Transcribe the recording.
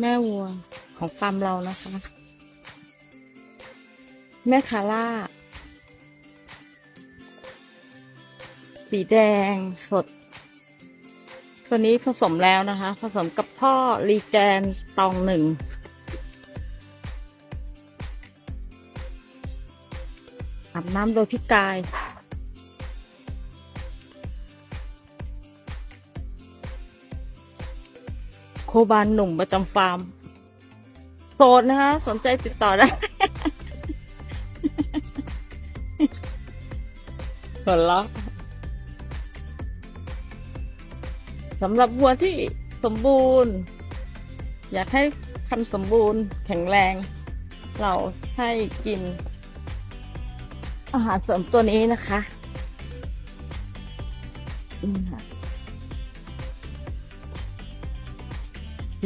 แม่วัวของฟาร์มเรานะคะ แม่คาร่า สีแดงสด ตัวนี้ผสมแล้วนะคะ ผสมกับพ่อรีแกนตองหนึ่งอาบน้ำโดยพี่กาย โคบานหนุ่มประจำฟาร์มโสดนะคะ สนใจติดต่อได้หัวเราะสำหรับวัวที่สมบูรณ์ อยากให้พันสมบูรณ์แข็งแรง เราให้กิน อาหารเสริมตัวนี้นะคะอืมค่ะ